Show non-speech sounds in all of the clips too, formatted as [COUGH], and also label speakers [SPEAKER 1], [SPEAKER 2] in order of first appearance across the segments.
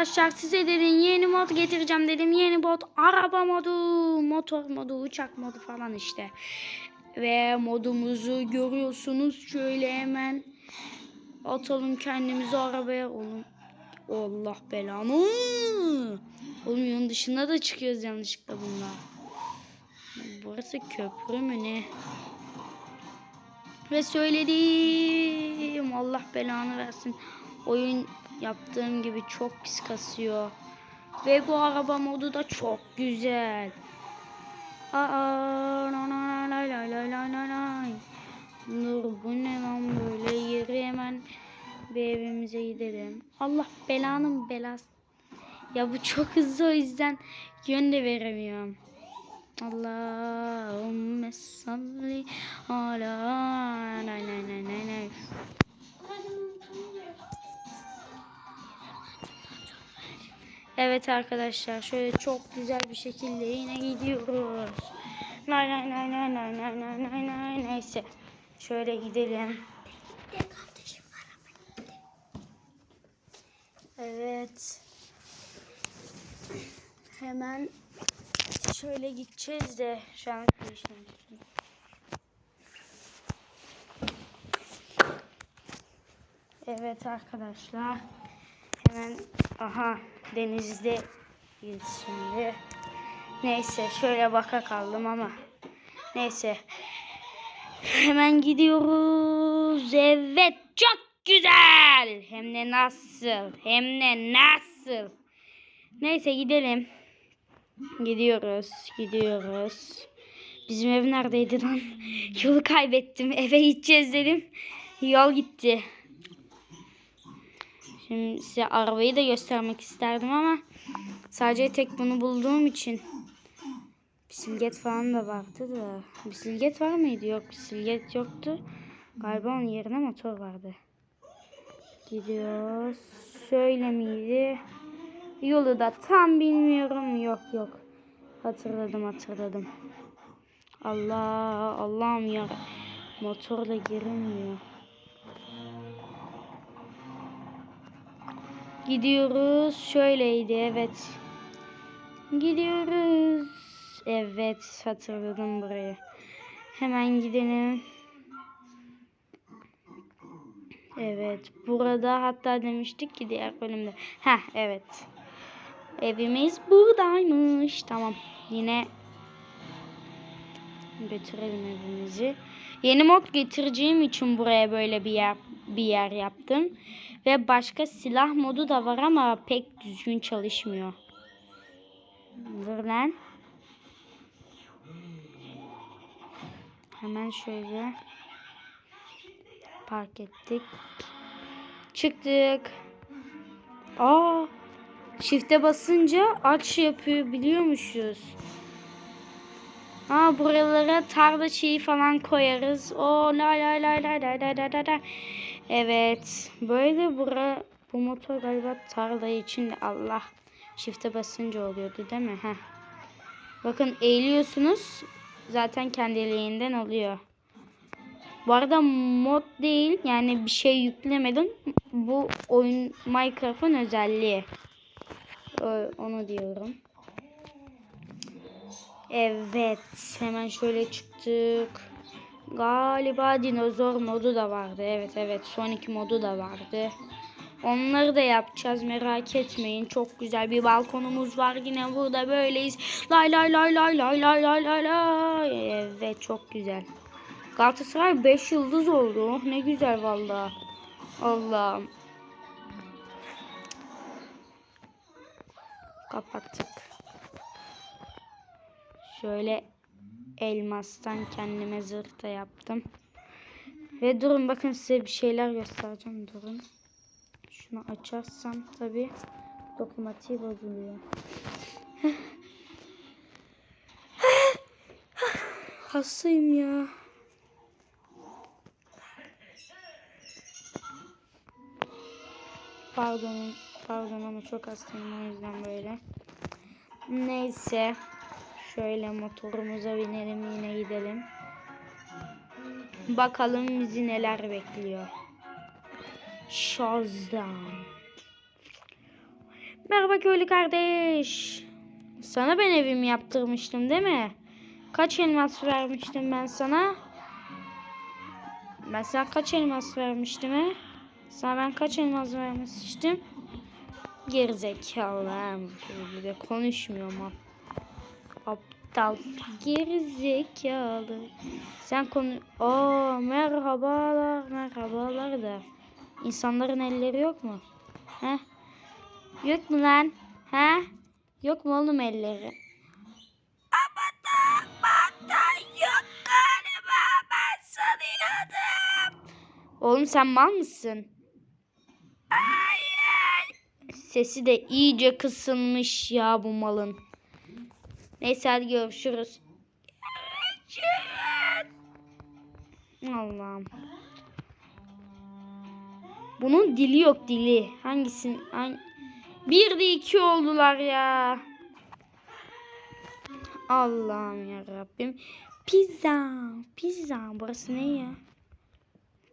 [SPEAKER 1] arkadaşlar size dedim yeni mod getireceğim dedim. Yeni mod araba modu, motor modu, uçak modu falan işte. Ve modumuzu görüyorsunuz. Şöyle hemen atalım kendimizi arabaya. Oğlum Allah belanı. Oğlum yolun dışında da çıkıyoruz yanlışlıkla bunlar. Burası köprü mü ne? Ve söyledim. Allah belanı versin. Oyun Yaptığım gibi çok pis kasıyor. Ve bu araba modu da çok güzel. Aa, na na. Dur bu ne lan böyle yeri hemen bir evimize gidelim. Allah belanın belası. Ya bu çok hızlı o yüzden yön de veremiyorum. Allahümme salli ala nay nay nay Evet arkadaşlar şöyle çok güzel bir şekilde yine gidiyoruz. Nay nay nay nay nay nay nay nay nay neyse. Şöyle gidelim. Evet. Hemen şöyle gideceğiz de şu an. Evet arkadaşlar. Hemen aha denizde şimdi. Neyse şöyle baka kaldım ama. Neyse. Hemen gidiyoruz. Evet çok güzel. Hem de nasıl? Hem de nasıl? Neyse gidelim. Gidiyoruz. Gidiyoruz. Bizim ev neredeydi lan? [LAUGHS] Yolu kaybettim. Eve gideceğiz dedim. Yol gitti. Şimdi size arabayı da göstermek isterdim ama sadece tek bunu bulduğum için bisiklet falan da vardı da. Bisiklet var mıydı? Yok bisiklet yoktu. Galiba onun yerine motor vardı. Gidiyoruz. Şöyle miydi? Yolu da tam bilmiyorum. Yok yok. Hatırladım hatırladım. Allah Allah'ım ya. Motorla girilmiyor. Gidiyoruz. Şöyleydi evet. Gidiyoruz. Evet hatırladım burayı. Hemen gidelim. Evet burada hatta demiştik ki diğer bölümde. Ha evet. Evimiz buradaymış. Tamam. Yine götürelim evimizi. Yeni mod getireceğim için buraya böyle bir yer bir yer yaptım. Ve başka silah modu da var ama pek düzgün çalışmıyor. Dur lan. Hemen şöyle park ettik. Çıktık. Aa, shift'e basınca aç yapıyor biliyormuşuz. Ha buralara tarla çiğ falan koyarız. O la la la la la la la la. Evet. Böyle bura bu motor galiba tarla için de Allah. Shift'e basınca oluyordu değil mi? Heh. Bakın eğiliyorsunuz. Zaten kendiliğinden oluyor. Bu arada mod değil yani bir şey yüklemedim. Bu oyun Minecraft'ın özelliği. Onu diyorum. Evet. Hemen şöyle çıktık. Galiba dinozor modu da vardı. Evet evet. Sonic modu da vardı. Onları da yapacağız merak etmeyin. Çok güzel bir balkonumuz var. Yine burada böyleyiz. Lay lay lay lay lay lay lay lay lay. Evet çok güzel. Galatasaray 5 yıldız oldu. Oh, ne güzel valla. Allah'ım. Kapattık. Şöyle elmastan kendime zırh da yaptım. Ve durun bakın size bir şeyler göstereceğim. Durun. Şunu açarsam tabi dokunmatiği bozuluyor. Hastayım ya. Pardon, pardon ama çok hastayım o yüzden böyle. Neyse. Şöyle motorumuza binelim yine gidelim. Bakalım bizi neler bekliyor. Shazam. Merhaba köylü kardeş. Sana ben evimi yaptırmıştım değil mi? Kaç elmas vermiştim ben sana? Ben sana kaç elmas vermiştim he? Sana ben kaç elmas vermiştim? Gerizekalı. Bir de konuşmuyorum ha. Aptal. Gerizekalı. Sen konu... Oo merhabalar merhabalar da. İnsanların elleri yok mu? He? Yok mu lan? He? Yok mu oğlum elleri? yok galiba ben sanıyordum. Oğlum sen mal mısın? Hayır. Sesi de iyice kısılmış ya bu malın. Neyse hadi görüşürüz. Allah'ım. Bunun dili yok dili. Hangisin? Hangi? Bir de iki oldular ya. Allah'ım ya Rabbim. Pizza. Pizza. Burası ne ya?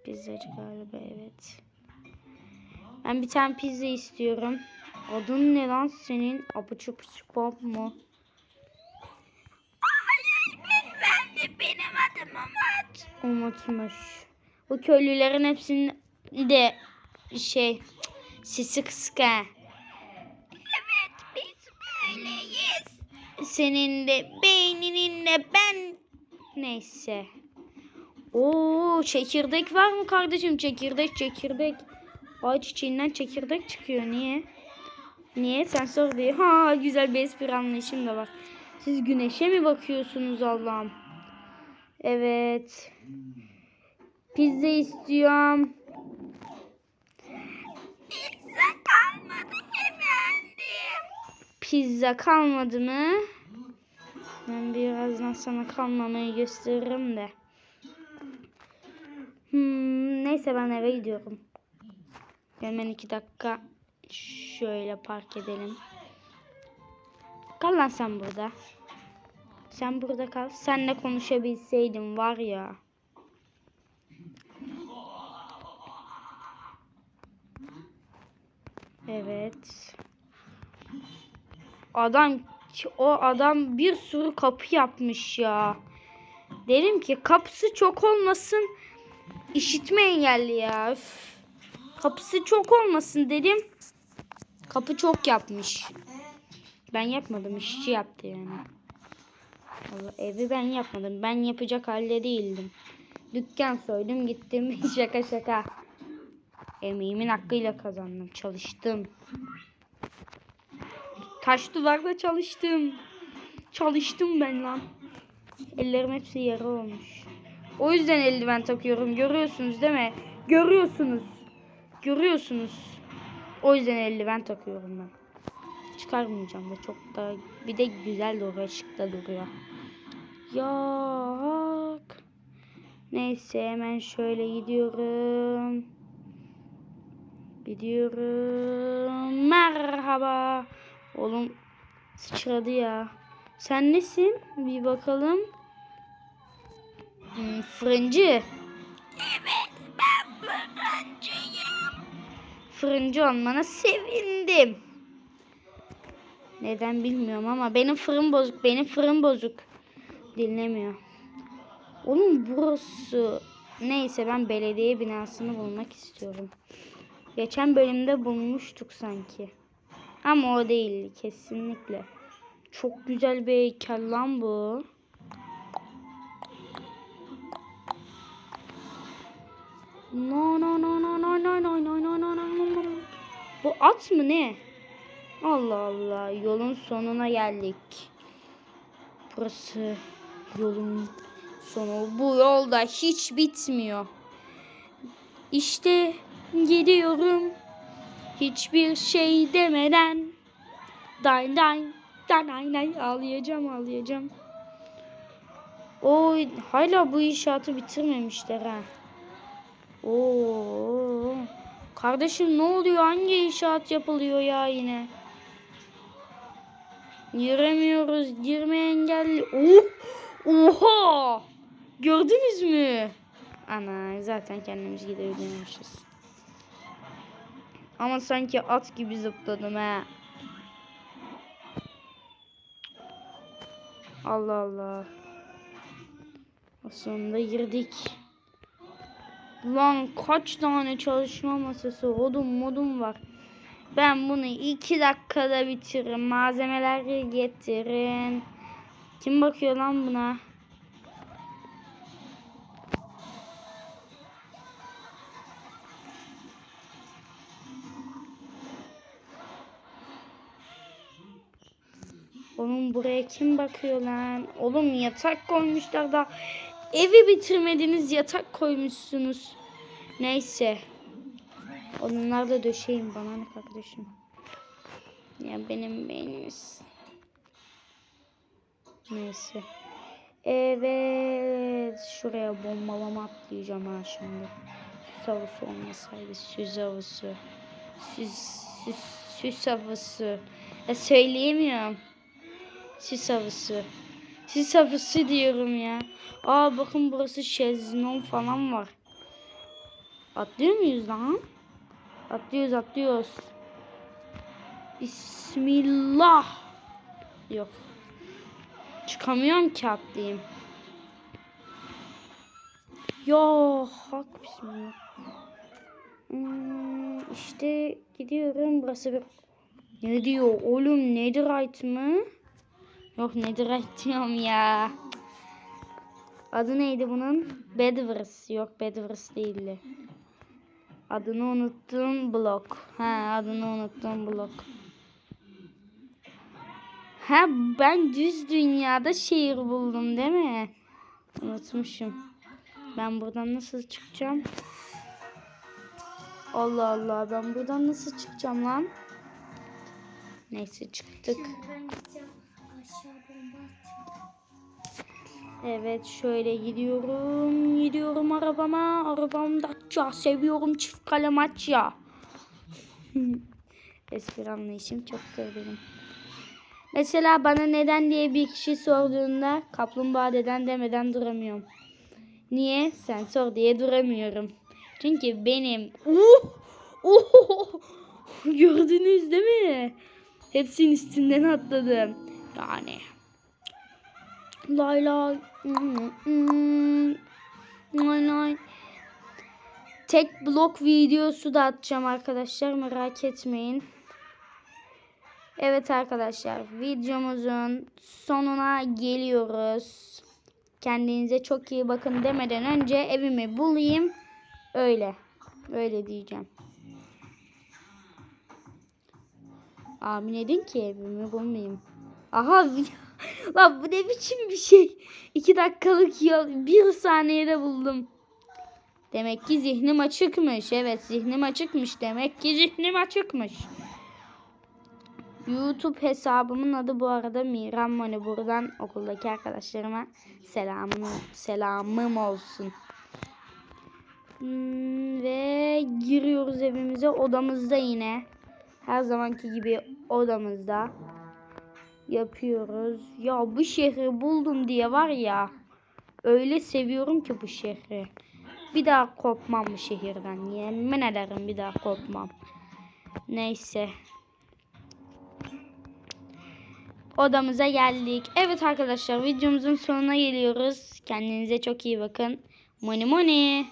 [SPEAKER 1] Pizzacı galiba evet. Ben bir tane pizza istiyorum. Adın ne lan senin? Apaçup pop mu? Benim adım Umut. Umutmuş. Bu köylülerin hepsinin de şey sesi kısık ha. Evet biz böyleyiz. Senin de beyninin de ben neyse. Oo çekirdek var mı kardeşim? Çekirdek çekirdek. Ay çiçeğinden çekirdek çıkıyor. Niye? Niye? Sen sor diye. Ha güzel bir espri anlayışım da var. Siz güneşe mi bakıyorsunuz Allah'ım? Evet. Pizza istiyorum. Pizza kalmadı efendim. Pizza kalmadı mı? Ben birazdan sana kalmamayı gösteririm de. Hmm, neyse ben eve gidiyorum. Hemen iki dakika şöyle park edelim. Kal lan sen burada. Sen burada kal. Senle konuşabilseydim var ya. Evet. Adam o adam bir sürü kapı yapmış ya. Dedim ki kapısı çok olmasın. İşitme engelli ya. Üf. Kapısı çok olmasın dedim. Kapı çok yapmış. Ben yapmadım. işçi yaptı yani. Allah, evi ben yapmadım. Ben yapacak halde değildim. Dükkan soydum gittim. [LAUGHS] şaka şaka. Emeğimin hakkıyla kazandım. Çalıştım. Taş duvarda çalıştım. Çalıştım ben lan. Ellerim hepsi yara olmuş. O yüzden eldiven takıyorum. Görüyorsunuz değil mi? Görüyorsunuz. Görüyorsunuz. O yüzden eldiven takıyorum ben. Çıkarmayacağım da çok da bir de güzel duruyor. Işıkta duruyor. Yok. Neyse hemen şöyle gidiyorum. Gidiyorum. Merhaba. Oğlum sıçradı ya. Sen nesin? Bir bakalım. Hmm, fırıncı. Evet ben fırıncıyım. Fırıncı olmana sevindim. Neden bilmiyorum ama benim fırın bozuk. Benim fırın bozuk. Dinlemiyor. Oğlum burası neyse ben belediye binasını bulmak istiyorum. Geçen bölümde bulmuştuk sanki. Ama o değil kesinlikle. Çok güzel bir heykel lan bu. No no no no no no no no no no no. Bu at mı ne? Allah Allah yolun sonuna geldik. Burası yolun sonu. Bu yolda hiç bitmiyor. İşte gidiyorum. Hiçbir şey demeden. Day day day day day ağlayacağım ağlayacağım. Oy hala bu inşaatı bitirmemişler ha. Oo. Kardeşim ne oluyor? Hangi inşaat yapılıyor ya yine? Giremiyoruz. Girme engelli. Oh! Oha! Gördünüz mü? Ana zaten kendimiz gidebiliyormuşuz. Ama sanki at gibi zıpladım he. Allah Allah. Aslında girdik. Lan kaç tane çalışma masası odun modum var. Ben bunu iki dakikada bitiririm. Malzemeleri getirin. Kim bakıyor lan buna? Oğlum buraya kim bakıyor lan? Oğlum yatak koymuşlar da evi bitirmediniz yatak koymuşsunuz. Neyse. Onları da döşeyin bana ne kardeşim. Ya benim beynimiz. Neyse. Evet. Şuraya bombalama atlayacağım ha şimdi. Süs havası olmasaydı. Süs havası. Süs, süs, süs havası. Ya söyleyemiyorum. Süs havası. Süs havası diyorum ya. Aa bakın burası şezlong falan var. Atlıyor muyuz lan? Atlıyoruz atlıyoruz. Bismillah. Yok. Çıkamıyorum ki atlayayım. Ya hak bismillah. Hmm, işte gidiyorum burası bir... Ne diyor oğlum netherite mı? Yok netherite diyorum ya. Adı neydi bunun? Bedwars. Yok Bedwars değildi. Adını unuttum blok. Ha adını unuttum blok. Ha ben düz dünyada şehir buldum değil mi? Unutmuşum. Ben buradan nasıl çıkacağım? Allah Allah ben buradan nasıl çıkacağım lan? Neyse çıktık. Evet şöyle gidiyorum. Gidiyorum arabama. Arabam Dacia. Seviyorum çift kalem Dacia. [LAUGHS] Espri anlayışım çoktur benim. Mesela bana neden diye bir kişi sorduğunda kaplumbağa deden demeden duramıyorum. Niye? Sen sor diye duramıyorum. Çünkü benim uh, uh, [LAUGHS] gördünüz değil mi? Hepsinin üstünden atladım. Yani Lay lay. Lay lay. Tek blok videosu da atacağım arkadaşlar. Merak etmeyin. Evet arkadaşlar. Videomuzun sonuna geliyoruz. Kendinize çok iyi bakın demeden önce evimi bulayım. Öyle. Öyle diyeceğim. Amin edin ki evimi bulmayayım. Aha Lan bu ne biçim bir şey? İki dakikalık yol bir saniyede buldum. Demek ki zihnim açıkmış. Evet zihnim açıkmış. Demek ki zihnim açıkmış. YouTube hesabımın adı bu arada Miran Moni. Buradan okuldaki arkadaşlarıma selamım, selamım olsun. Hmm, ve giriyoruz evimize. Odamızda yine. Her zamanki gibi odamızda yapıyoruz. Ya bu şehri buldum diye var ya öyle seviyorum ki bu şehri. Bir daha kopmam bu şehirden. Yemin ederim bir daha kopmam. Neyse. Odamıza geldik. Evet arkadaşlar videomuzun sonuna geliyoruz. Kendinize çok iyi bakın. Money money.